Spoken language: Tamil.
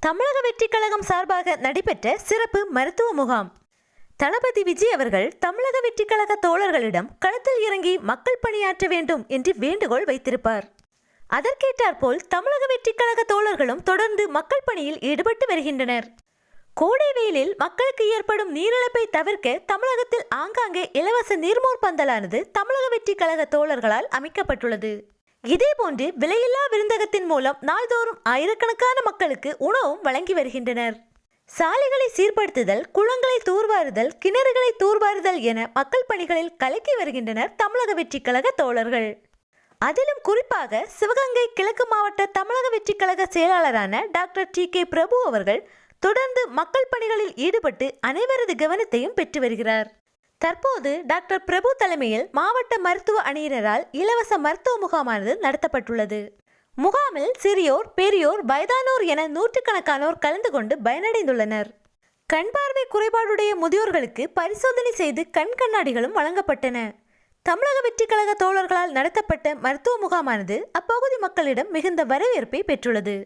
தமிழக வெற்றிக் கழகம் சார்பாக நடைபெற்ற சிறப்பு மருத்துவ முகாம். தளபதி விஜய் அவர்கள் தமிழக வெற்றிக் கழக தோழர்களிடம் களத்தில் இறங்கி மக்கள் பணியாற்ற வேண்டும் என்று வேண்டுகோள் வைத்திருப்பார். அதற்கேற்றாற்போல் தமிழக வெற்றிக் கழக தோழர்களும் தொடர்ந்து மக்கள் பணியில் ஈடுபட்டு வருகின்றனர். கோடை வெயிலில் மக்களுக்கு ஏற்படும் நீரிழப்பை தவிர்க்க தமிழகத்தில் ஆங்காங்கே இலவச நீர்மோர் பந்தலானது தமிழக வெற்றிக் கழக தோழர்களால் அமைக்கப்பட்டுள்ளது. இதேபோன்று விலையில்லா விருந்தகத்தின் மூலம் நாள்தோறும் ஆயிரக்கணக்கான மக்களுக்கு உணவும் வழங்கி வருகின்றனர். சாலைகளை சீர்படுத்துதல் குளங்களை தூர்வாருதல் கிணறுகளை தூர்வாருதல் என மக்கள் பணிகளில் கலக்கி வருகின்றனர் தமிழக வெற்றிக்கழக தோழர்கள். அதிலும் குறிப்பாக சிவகங்கை கிழக்கு மாவட்ட தமிழக வெற்றிக்கழக செயலாளரான டாக்டர் டி கே பிரபு அவர்கள் தொடர்ந்து மக்கள் பணிகளில் ஈடுபட்டு அனைவரது கவனத்தையும் பெற்று வருகிறார். தற்போது டாக்டர் பிரபு தலைமையில் மாவட்ட மருத்துவ அணியினரால் இலவச மருத்துவ முகாமானது நடத்தப்பட்டுள்ளது. முகாமில் சிறியோர் பெரியோர் வயதானோர் என நூற்றுக்கணக்கானோர் கலந்து கொண்டு பயனடைந்துள்ளனர். கண் பார்வை குறைபாடுடைய முதியோர்களுக்கு பரிசோதனை செய்து கண் கண்ணாடிகளும் வழங்கப்பட்டன. தமிழக வெற்றிக் கழக தோழர்களால் நடத்தப்பட்ட மருத்துவ முகாமானது அப்பகுதி மக்களிடம் மிகுந்த வரவேற்பை பெற்றுள்ளது.